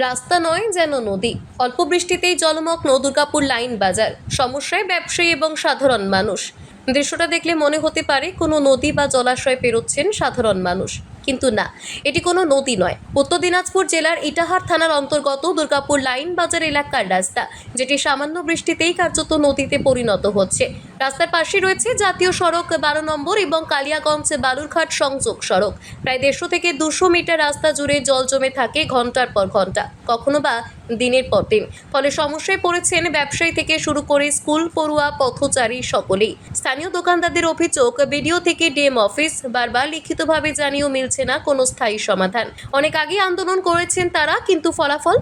রাস্তা নয় যেন নদী। অল্প বৃষ্টিতেই জলমগ্ন দুর্গাপুর লাইন বাজার। সমস্যায় ব্যবসায়ী এবং সাধারণ মানুষ। দৃশ্যটা দেখলে মনে হতে পারে কোনো নদী বা জলাশয় পেরোচ্ছেন সাধারণ মানুষ। কিন্তু না, এটি কোনো নদী নয়। উত্তর দিনাজপুর জেলার ইটাহার থানার অন্তর্গত দুর্গাপুর লাইন বাজার এলাকার রাস্তা, যেটি সামান্য বৃষ্টিতেই কার্যত নদীতে পরিণত হচ্ছে। রাস্তার পাশে রয়েছে জাতীয় সড়ক বারো নম্বর এবং কালিয়াগঞ্জ বালুরঘাট সংযোগ সড়ক। প্রায় দেড়শো থেকে দুশো মিটার রাস্তা জুড়ে জল জমে থাকে ঘণ্টার পর ঘণ্টা, কখনো বা দিনের পর দিন। ফলে সমস্যায় পড়েছেন ব্যবসায়ী থেকে শুরু করে স্কুল, পড়ুয়া, পথচারী সকলেই। স্থানীয় দোকানদারদের অভিযোগ, বিডিও থেকে ডিএম অফিস বারবার লিখিতভাবে জানিয়েও মিলছে না কোনো স্থায়ী সমাধান। অনেক আগে আন্দোলন করেছেন তারা, কিন্তু ফলাফল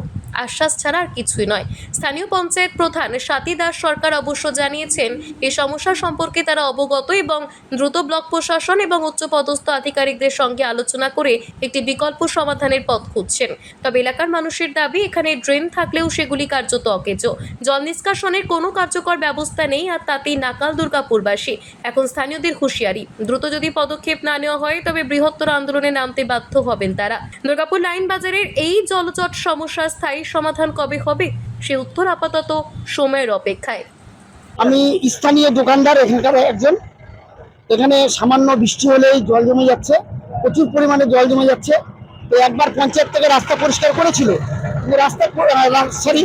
আশ্বাস ছাড়া আর কিছুই নয়। স্থানীয় পঞ্চায়েত প্রধান স্বাতী দাস সরকার অবশ্য জানিয়েছেন এই সমস্যা সম্পর্কে তারা অবগত এবং দ্রুত ব্লক প্রশাসন এবং উচ্চপদস্থ আধিকারিকদের সঙ্গে আলোচনা করে একটি বিকল্প সমাধানের পথ খুঁজছেন। তবে এলাকার মানুষের দাবি, এখানে ড্রেন থাকলেও সেগুলি কার্যত অকেজো। জল নিষ্কাশনের কোনো কার্যকর ব্যবস্থা নেই আর তাতেই নাকাল দুর্গাপুরবাসী। এখন স্থানীয়দের হুঁশিয়ারি, দ্রুত যদি পদক্ষেপ না নেওয়া হয় তবে বৃহত্তর আন্দোলনে নামতে বাধ্য হবেন তারা। দুর্গাপুর লাইন বাজারের এই জলচট সমস্যা স্থায়ী সমাধান কবে হবে? সে উত্তর আপাতত সময়ের অপেক্ষায়। আমি স্থানীয় দোকানদার, এখানকার একজন। এখানে সামান্য বৃষ্টি হলেই জল জমে যাচ্ছে, প্রচুর পরিমাণে জল জমে যাচ্ছে। তো একবার পঞ্চায়েত থেকে রাস্তা পরিষ্কার করেছিল। কিন্তু রাস্তা সরি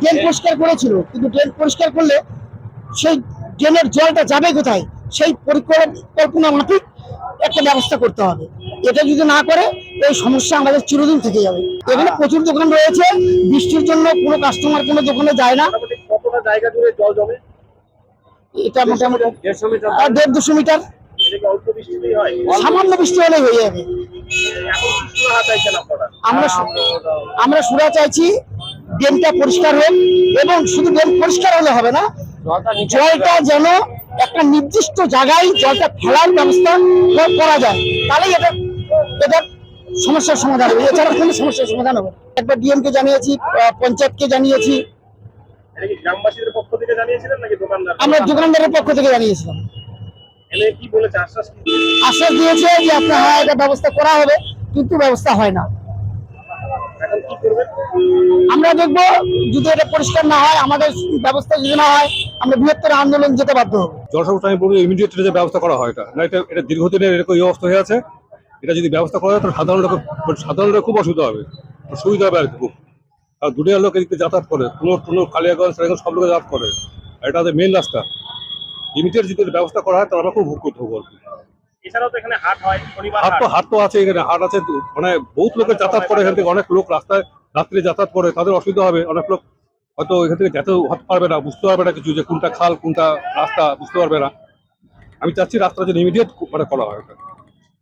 ড্রেন পরিষ্কার করেছিল। কিন্তু ড্রেন পরিষ্কার করলে সেই ড্রেনের জলটা যাবে কোথায়? সেই পরিকল্পনা মাফিক একটা ব্যবস্থা করতে হবে। এটা যদি না করে এই সমস্যা আমাদের চিরদিন থেকে যাবে। এখানে প্রচুর দোকান রয়েছে বৃষ্টির জন্য কোনো কাস্টমার কোনো দোকানে যায় না। কতটা জায়গা জুড়ে জল জমে? এটা মোটামুটি দেড়শো মিটার আর দেড় দুশো মিটার। এটা সামান্য বৃষ্টি হলেই হয়ে যাবে। আমরা আমরা সুরা চাইছি ড্রেনটা পরিষ্কার হোক এবং শুধু ড্রেন পরিষ্কার হলে হবে না জলটা যেন একটা নির্দিষ্ট জায়গায় জলটা ফেলার ব্যবস্থা করা যায়। তাহলেই এটা এটার সমস্যার সমাধান হবে। এছাড়া কোনো সমস্যার সমাধান হবে একবার ডিএম কে জানিয়েছি পঞ্চায়েতকে জানিয়েছি। এটা কি গ্রামবাসীদের পক্ষ থেকে জানিয়েছিলেন নাকি দোকানদার আমরা দোকানদারের পক্ষ থেকে জানিয়েছিলাম। আশ্বাস দিয়েছে? যে আপনার হ্যাঁ এটা ব্যবস্থা করা হবে কিন্তু ব্যবস্থা হয় না। এখন কি করবেন? আমরা দেখব যদি এটা পরিষ্কার না হয় আমাদের ব্যবস্থা যদি না হয় আমরা বৃহত্তর আন্দোলন যেতে বাধ্য হব। জল আমি বলব ইমিডিয়েট যে ব্যবস্থা করা হয় এটা। না এটা এটা দীর্ঘদিনের এরকম অবস্থা হয়ে আছে। এটা যদি ব্যবস্থা করা যায় তো সাধারণ লোকের সাধারণ খুব অসুবিধা হবে। সুবিধা হবে আর কি খুব। আর দুনিয়ার লোক এদিকে যাতায়াত করে। কোনো কোনো কালিয়াগঞ্জ টালিয়াগঞ্জ সব লোকে যাতায়াত করে। আর এটা আমাদের মেন রাস্তা। ইমিডিয়েট যদি ব্যবস্থা করা হয় তাহলে আমরা খুব উপকৃত হব আর কি। এছাড়াও তো এখানে হাট হয় শনিবার হাট হাট তো হাট। তো আছে এখানে। হাট আছে মানে বহুত লোকের যাতায়াত করে এখান থেকে। অনেক লোক রাস্তায় রাত্রে যাতায়াত করে। তাদের অসুবিধা হবে। অনেক লোক হয়তো এখান থেকে যেতেও হতে পারবে না। বুঝতে পারবে না কিছু যে কোনটা খাল কোনটা রাস্তা বুঝতে পারবে না। আমি চাচ্ছি রাস্তাটা যেন ইমিডিয়েট মানে করা হয়।